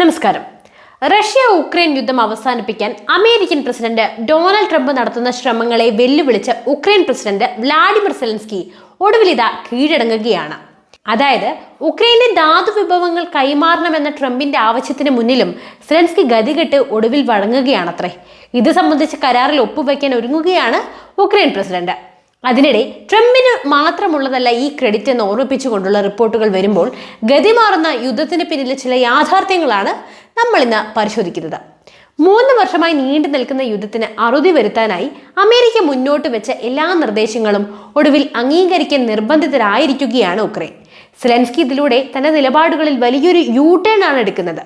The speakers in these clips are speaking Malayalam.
നമസ്കാരം. റഷ്യ ഉക്രൈൻ യുദ്ധം അവസാനിപ്പിക്കാൻ അമേരിക്കൻ പ്രസിഡന്റ് ഡൊണാൾഡ് ട്രംപ് നടത്തുന്ന ശ്രമങ്ങളെ വെല്ലുവിളിച്ച് ഉക്രൈൻ പ്രസിഡന്റ് വ്ലാഡിമിർ സെലൻസ്കി ഒടുവിൽ ഇതാ കീഴടങ്ങുകയാണ്. അതായത് ഉക്രൈന്റെ ധാതു വിഭവങ്ങൾ കൈമാറണമെന്ന ട്രംപിന്റെ ആവശ്യത്തിന് മുന്നിലും സെലൻസ്കി ഗതികെട്ട് ഒടുവിൽ വഴങ്ങുകയാണത്രേ. ഇത് സംബന്ധിച്ച് കരാറിൽ ഒപ്പുവെക്കാൻ ഒരുങ്ങുകയാണ് ഉക്രൈൻ പ്രസിഡന്റ്. അതിനിടെ ട്രംപിന് മാത്രമുള്ളതല്ല ഈ ക്രെഡിറ്റ് എന്ന് ഓർമ്മിപ്പിച്ചുകൊണ്ടുള്ള റിപ്പോർട്ടുകൾ വരുമ്പോൾ ഗതിമാറുന്ന യുദ്ധത്തിന് പിന്നിലെ ചില യാഥാർത്ഥ്യങ്ങളാണ് നമ്മൾ ഇന്ന് പരിശോധിക്കുന്നത്. മൂന്ന് വർഷമായി നീണ്ടു നിൽക്കുന്ന യുദ്ധത്തിന് അറുതി വരുത്താനായി അമേരിക്ക മുന്നോട്ട് വെച്ച എല്ലാ നിർദ്ദേശങ്ങളും ഒടുവിൽ അംഗീകരിക്കാൻ നിർബന്ധിതരായിരിക്കുകയാണ് ഉക്രൈൻ. സെലൻസ്കി ഇതിലൂടെ തന്റെ നിലപാടുകളിൽ വലിയൊരു യൂ ടേൺ ആണ് എടുക്കുന്നത്.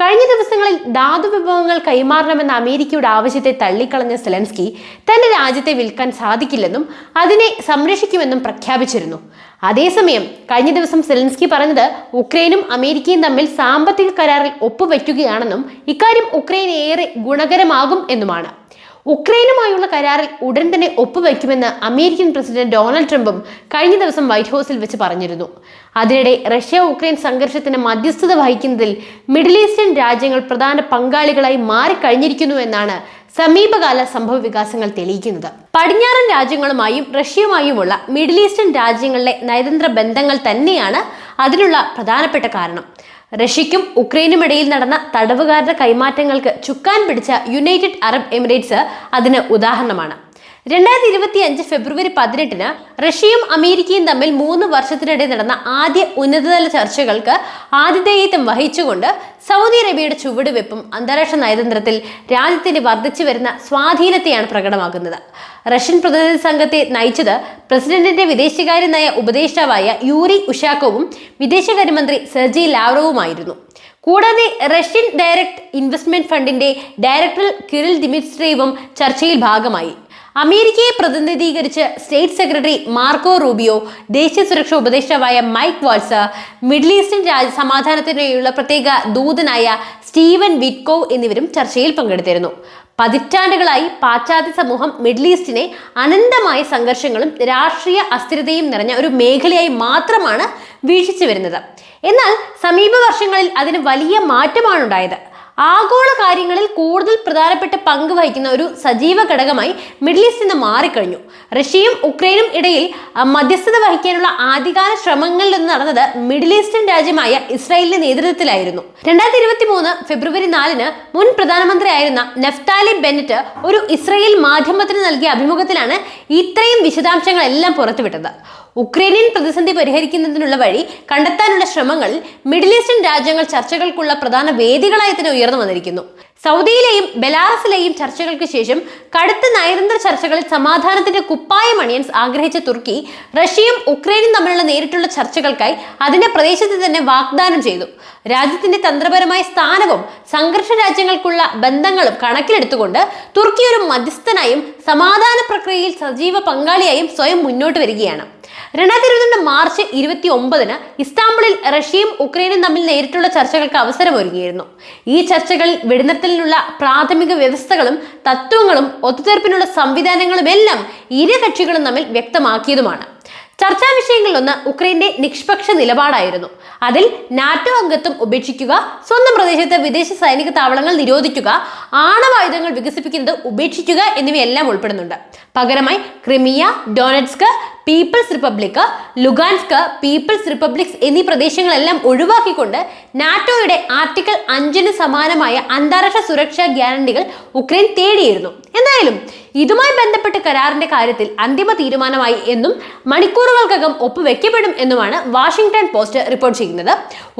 കഴിഞ്ഞ ദിവസങ്ങളിൽ ധാതു വിഭവങ്ങൾ കൈമാറണമെന്ന അമേരിക്കയുടെ ആവശ്യത്തെ തള്ളിക്കളഞ്ഞ സെലൻസ്കി തന്റെ രാജ്യത്തെ വിൽക്കാൻ സാധിക്കില്ലെന്നും അതിനെ സംരക്ഷിക്കുമെന്നും പ്രഖ്യാപിച്ചിരുന്നു. അതേസമയം കഴിഞ്ഞ ദിവസം സെലൻസ്കി പറഞ്ഞത് ഉക്രൈനും അമേരിക്കയും തമ്മിൽ സാമ്പത്തിക കരാറിൽ ഒപ്പുവയ്ക്കുകയാണെന്നും ഇക്കാര്യം ഉക്രൈൻ ഏറെ ഗുണകരമാകും എന്നുമാണ്. ഉക്രൈനുമായുള്ള കരാറിൽ ഉടൻ തന്നെ ഒപ്പുവയ്ക്കുമെന്ന് അമേരിക്കൻ പ്രസിഡന്റ് ഡൊണാൾഡ് ട്രംപും കഴിഞ്ഞ ദിവസം വൈറ്റ് ഹൗസിൽ വെച്ച് പറഞ്ഞിരുന്നു. അതിനിടെ റഷ്യ ഉക്രൈൻ സംഘർഷത്തിന് മധ്യസ്ഥത വഹിക്കുന്നതിൽ മിഡിൽ ഈസ്റ്റേൺ രാജ്യങ്ങൾ പ്രധാന പങ്കാളികളായി മാറിക്കഴിഞ്ഞിരിക്കുന്നു എന്നാണ് സമീപകാല സംഭവ വികാസങ്ങൾ തെളിയിക്കുന്നത്. പടിഞ്ഞാറൻ രാജ്യങ്ങളുമായും റഷ്യയുമായുമുള്ള മിഡിൽ ഈസ്റ്റേൺ രാജ്യങ്ങളിലെ നയതന്ത്ര ബന്ധങ്ങൾ തന്നെയാണ് അതിനുള്ള പ്രധാനപ്പെട്ട കാരണം. റഷ്യയ്ക്കും ഉക്രൈനും ഇടയിൽ നടന്ന തടവുകാരുടെ കൈമാറ്റങ്ങൾക്ക് ചുക്കാൻ പിടിച്ച യുണൈറ്റഡ് അറബ് എമിറേറ്റ്സ് അതിന് ഉദാഹരണമാണ്. രണ്ടായിരത്തി ഇരുപത്തി അഞ്ച് ഫെബ്രുവരി പതിനെട്ടിന് റഷ്യയും അമേരിക്കയും തമ്മിൽ മൂന്ന് വർഷത്തിനിടെ നടന്ന ആദ്യ ഉന്നതതല ചർച്ചകൾക്ക് ആതിഥേയത്വം വഹിച്ചുകൊണ്ട് സൗദി അറേബ്യയുടെ ചുവടുവെപ്പും അന്താരാഷ്ട്ര നയതന്ത്രത്തിൽ രാജ്യത്തിന്റെ വർദ്ധിച്ചു വരുന്ന സ്വാധീനത്തെയാണ് പ്രകടമാക്കുന്നത്. റഷ്യൻ പ്രതിനിധി സംഘത്തെ നയിച്ചത് പ്രസിഡന്റിന്റെ വിദേശകാര്യ നയ ഉപദേഷ്ടാവായ യൂറി ഉഷാക്കോവും വിദേശകാര്യമന്ത്രി സെർജി ലാവ്റോവുമായിരുന്നു. കൂടാതെ റഷ്യൻ ഡയറക്ട് ഇൻവെസ്റ്റ്മെന്റ് ഫണ്ടിന്റെ ഡയറക്ടർ കിറിൽ ദിമിട്രേവും ചർച്ചയിൽ ഭാഗമായി. അമേരിക്കയെ പ്രതിനിധീകരിച്ച് സ്റ്റേറ്റ് സെക്രട്ടറി മാർക്കോ റൂബിയോ ദേശീയ സുരക്ഷാ ഉപദേഷ്ടാവായ മൈക്ക് വാൾസ് മിഡിൽ ഈസ്റ്റേൺ രാജ്യ സമാധാനത്തിനായുള്ള പ്രത്യേക ദൂതനായ സ്റ്റീവൻ വിറ്റ്കോ എന്നിവരും ചർച്ചയിൽ പങ്കെടുത്തിരുന്നു. പതിറ്റാണ്ടുകളായി പാശ്ചാത്യ സമൂഹം മിഡിൽ ഈസ്റ്റിനെ അനന്തമായ സംഘർഷങ്ങളും രാഷ്ട്രീയ അസ്ഥിരതയും നിറഞ്ഞ ഒരു മേഖലയായി മാത്രമാണ് വീക്ഷിച്ചു വരുന്നത് എന്നാൽ സമീപ വർഷങ്ങളിൽ അതിന് വലിയ മാറ്റമാണ് ഉണ്ടായത് ആഗോള കാര്യങ്ങളിൽ കൂടുതൽ പ്രധാനപ്പെട്ട പങ്ക് വഹിക്കുന്ന ഒരു സജീവ ഘടകമായി മിഡിൽ ഈസ്റ്റ് നിന്ന് മാറിക്കഴിഞ്ഞു. റഷ്യയും ഉക്രൈനും ഇടയിൽ മധ്യസ്ഥത വഹിക്കാനുള്ള ആദ്യകാല ശ്രമങ്ങളിൽ നിന്ന് നടന്നത് മിഡിൽ ഈസ്റ്റേൺ രാജ്യമായ ഇസ്രായേലിന്റെ നേതൃത്വത്തിലായിരുന്നു. രണ്ടായിരത്തി ഇരുപത്തി മൂന്ന് ഫെബ്രുവരി നാലിന് മുൻ പ്രധാനമന്ത്രിയായിരുന്ന നഫ്താലി ബെന്നറ്റ് ഒരു ഇസ്രായേൽ മാധ്യമത്തിന് നൽകിയ അഭിമുഖത്തിലാണ് ഇത്രയും വിശദാംശങ്ങളെല്ലാം പുറത്തുവിട്ടത്. ഉക്രൈനിയൻ പ്രതിസന്ധി പരിഹരിക്കുന്നതിനുള്ള വഴി കണ്ടെത്താനുള്ള ശ്രമങ്ങൾ മിഡിൽ ഈസ്റ്റേൺ രാജ്യങ്ങൾ ചർച്ചകൾക്കുള്ള പ്രധാന വേദികളായി തന്നെ ഉയർന്നു വന്നിരിക്കുന്നു. സൗദിയിലെയും ബെലാറസിലെയും ചർച്ചകൾക്ക് ശേഷം കടുത്ത നയതന്ത്ര ചർച്ചകളിൽ സമാധാനത്തിന്റെ കുപ്പായം അണിയൻ ആഗ്രഹിച്ച തുർക്കി റഷ്യയും ഉക്രൈനും തമ്മിലുള്ള നേരിട്ടുള്ള ചർച്ചകൾക്കായി അതിന്റെ പ്രദേശത്ത് തന്നെ വാഗ്ദാനം ചെയ്തു. രാജ്യത്തിന്റെ തന്ത്രപരമായ സ്ഥാനവും സംഘർഷ രാജ്യങ്ങൾക്കുള്ള ബന്ധങ്ങളും കണക്കിലെടുത്തുകൊണ്ട് തുർക്കി ഒരു മധ്യസ്ഥനായും സമാധാന പ്രക്രിയയിൽ സജീവ പങ്കാളിയായും സ്വയം മുന്നോട്ട് വരികയാണ്. രണ്ടായിരത്തി ഇരുപത്തിരണ്ട് മാർച്ച് ഇരുപത്തി ഒമ്പതിന് ഇസ്താംബുളിൽ റഷ്യയും ഉക്രൈനും തമ്മിൽ നേരിട്ടുള്ള ചർച്ചകൾക്ക് അവസരമൊരുങ്ങിയിരുന്നു. ഈ ചർച്ചകളിൽ വെടിനിർത്തലിനുള്ള പ്രാഥമിക വ്യവസ്ഥകളും തത്വങ്ങളും ഒത്തുതീർപ്പിനുള്ള സംവിധാനങ്ങളും എല്ലാം ഇരു കക്ഷികളും തമ്മിൽ വ്യക്തമാക്കിയതുമാണ്. ചർച്ചാ വിഷയങ്ങളിലൊന്ന് ഉക്രൈന്റെ നിഷ്പക്ഷ നിലപാടായിരുന്നു. അതിൽ നാറ്റോ അംഗത്വം ഉപേക്ഷിക്കുക സ്വന്തം പ്രദേശത്തെ വിദേശ സൈനിക താവളങ്ങൾ നിരോധിക്കുക ആണവായുധങ്ങൾ വികസിപ്പിക്കുന്നത് ഉപേക്ഷിക്കുക എന്നിവയെല്ലാം ഉൾപ്പെടുന്നുണ്ട്. പകരമായി Crimea Donetsk People's Republic Lugansk People's Republics എന്നീ പ്രദേശങ്ങളെല്ലാം ഒഴിവാക്കിക്കൊണ്ട് നാറ്റോയുടെ ആർട്ടിക്കിൾ അഞ്ചിന് സമാനമായ അന്താരാഷ്ട്ര സുരക്ഷാ ഗ്യാരണ്ടികൾ ഉക്രൈൻ തേടിയിരുന്നു. എന്തായാലും ഇതുമായി ബന്ധപ്പെട്ട കരാറിന്റെ കാര്യത്തിൽ അന്തിമ തീരുമാനമായി എന്നും മണിക്കൂറുകൾക്കകം ഒപ്പുവെക്കപ്പെടും എന്നുമാണ് വാഷിംഗ്ടൺ പോസ്റ്റ് റിപ്പോർട്ട് ചെയ്യുന്നത്.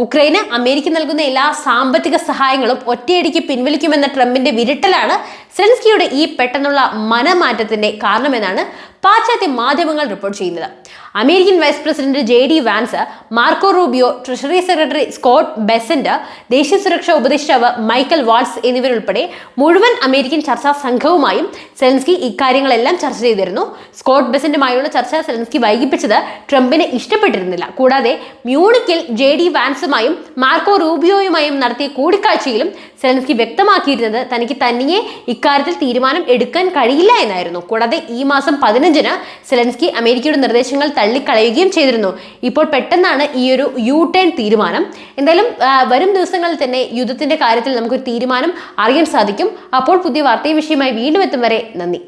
ഉക്രൈന് അമേരിക്ക നൽകുന്ന എല്ലാ സാമ്പത്തിക സഹായങ്ങളും ഒറ്റയടിക്ക് പിൻവലിക്കുമെന്ന ട്രംപിന്റെ വിരട്ടലാണ് സെൻസ്കിയുടെ ഈ പെട്ടെന്നുള്ള മനമാറ്റത്തിന്റെ കാരണമെന്നാണ് പാശ്ചാത്യ മാധ്യമങ്ങൾ റിപ്പോർട്ട് ചെയ്യുന്നത്. American vice president J D Vance Marco Rubio treasury secretary Scott Bessent ദേശീയ സുരക്ഷാ ഉപദേഷ്ടാവ് മൈക്കൽ വാൾസ് എന്നിവരുൾപ്പെടെ മുഴുവൻ അമേരിക്കൻ ചർച്ചാ സംഘവുമായും സെലൻസ്കി ഇക്കാര്യങ്ങളെല്ലാം ചർച്ച ചെയ്തിരുന്നു. സ്കോട്ട് ബെസന്റുമായുള്ള ചർച്ച സെലൻസ്കി വൈകിപ്പിച്ചത് ട്രംപിന് ഇഷ്ടപ്പെട്ടിരുന്നില്ല. കൂടാതെ മ്യൂണിക്കിൽ ജെ ഡി വാൻസുമായും മാർക്കോ റൂബിയോയുമായും നടത്തിയ കൂടിക്കാഴ്ചയിലും സെലൻസ്കി വ്യക്തമാക്കിയിരുന്നത് തനിക്ക് തനിയെ ഇക്കാര്യത്തിൽ തീരുമാനം എടുക്കാൻ കഴിയില്ല എന്നായിരുന്നു. കൂടാതെ ഈ മാസം പതിനഞ്ചിന് സെലൻസ്കി അമേരിക്കയുടെ നിർദ്ദേശങ്ങൾ തള്ളിക്കളയുകയും ചെയ്തിരുന്നു. ഇപ്പോൾ പെട്ടെന്നാണ് ഈ ഒരു യു ടേൺ തീരുമാനം. എന്തായാലും വരും ദിവസങ്ങളിൽ തന്നെ യുദ്ധത്തിന്റെ കാര്യത്തിൽ നമുക്കൊരു തീരുമാനം അറിയാൻ സാധിക്കും. അപ്പോൾ പുതിയ വാർത്തയും വിഷയമായി വീണ്ടും എത്തും വരെ നന്ദി.